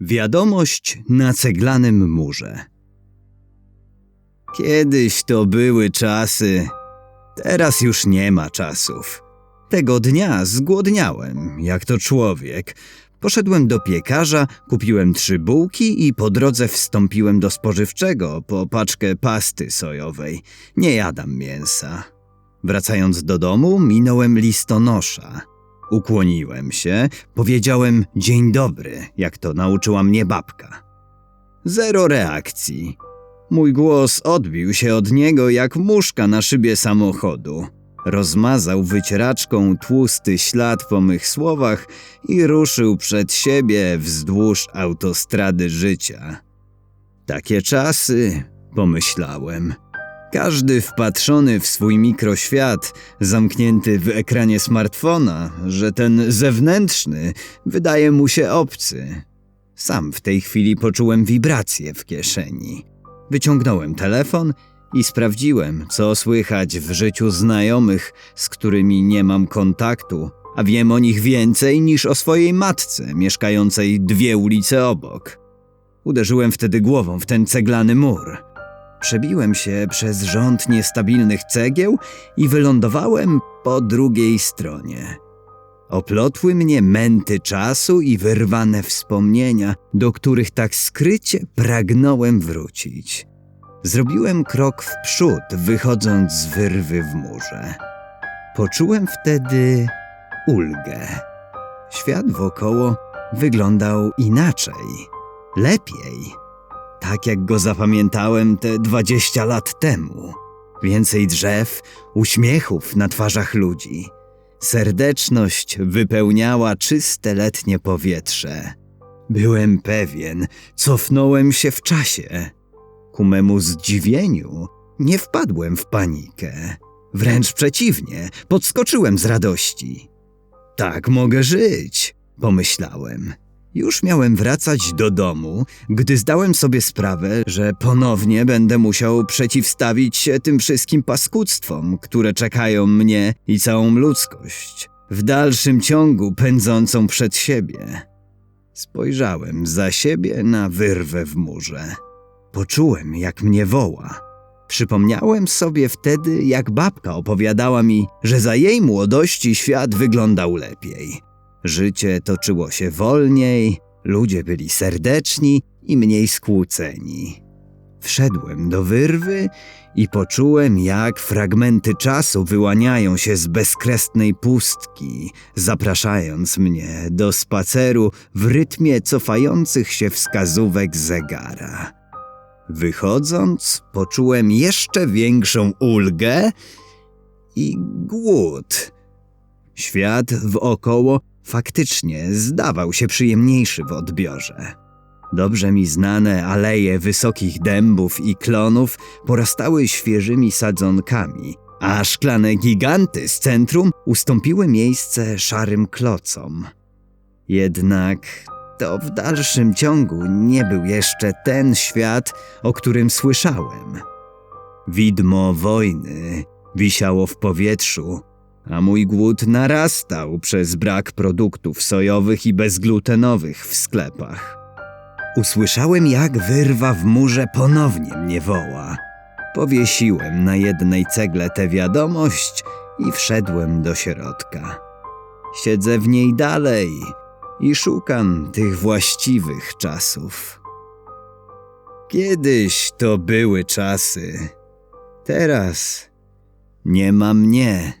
Wiadomość na ceglanym murze. Kiedyś to były czasy, teraz już nie ma czasów. Tego dnia zgłodniałem, jak to człowiek. Poszedłem do piekarza, kupiłem trzy bułki i po drodze wstąpiłem do spożywczego po paczkę pasty sojowej. Nie jadam mięsa. Wracając do domu, minąłem listonosza. Ukłoniłem się, powiedziałem dzień dobry, jak to nauczyła mnie babka. Zero reakcji. Mój głos odbił się od niego jak muszka na szybie samochodu. Rozmazał wycieraczką tłusty ślad po mych słowach i ruszył przed siebie wzdłuż autostrady życia. Takie czasy, pomyślałem. Każdy wpatrzony w swój mikroświat, zamknięty w ekranie smartfona, że ten zewnętrzny wydaje mu się obcy. Sam w tej chwili poczułem wibrację w kieszeni. Wyciągnąłem telefon i sprawdziłem, co słychać w życiu znajomych, z którymi nie mam kontaktu, a wiem o nich więcej niż o swojej matce, mieszkającej dwie ulice obok. Uderzyłem wtedy głową w ten ceglany mur. Przebiłem się przez rząd niestabilnych cegieł i wylądowałem po drugiej stronie. Oplotły mnie męty czasu i wyrwane wspomnienia, do których tak skrycie pragnąłem wrócić. Zrobiłem krok w przód, wychodząc z wyrwy w murze. Poczułem wtedy ulgę. Świat wokoło wyglądał inaczej, lepiej, tak jak go zapamiętałem te dwadzieścia lat temu. Więcej drzew, uśmiechów na twarzach ludzi. Serdeczność wypełniała czyste letnie powietrze. Byłem pewien, cofnąłem się w czasie. Ku memu zdziwieniu nie wpadłem w panikę. Wręcz przeciwnie, podskoczyłem z radości. Tak mogę żyć, pomyślałem. Już miałem wracać do domu, gdy zdałem sobie sprawę, że ponownie będę musiał przeciwstawić się tym wszystkim paskudztwom, które czekają mnie i całą ludzkość, w dalszym ciągu pędzącą przed siebie. Spojrzałem za siebie na wyrwę w murze. Poczułem, jak mnie woła. Przypomniałem sobie wtedy, jak babka opowiadała mi, że za jej młodości świat wyglądał lepiej. Życie toczyło się wolniej, ludzie byli serdeczni i mniej skłóceni. Wszedłem do wyrwy i poczułem, jak fragmenty czasu wyłaniają się z bezkresnej pustki, zapraszając mnie do spaceru w rytmie cofających się wskazówek zegara. Wychodząc, poczułem jeszcze większą ulgę i głód. Świat wokoło faktycznie zdawał się przyjemniejszy w odbiorze. Dobrze mi znane aleje wysokich dębów i klonów porastały świeżymi sadzonkami, a szklane giganty z centrum ustąpiły miejsce szarym klocom. Jednak to w dalszym ciągu nie był jeszcze ten świat, o którym słyszałem. Widmo wojny wisiało w powietrzu, a mój głód narastał przez brak produktów sojowych i bezglutenowych w sklepach. Usłyszałem, jak wyrwa w murze ponownie mnie woła. Powiesiłem na jednej cegle tę wiadomość i wszedłem do środka. Siedzę w niej dalej i szukam tych właściwych czasów. Kiedyś to były czasy, teraz nie ma mnie.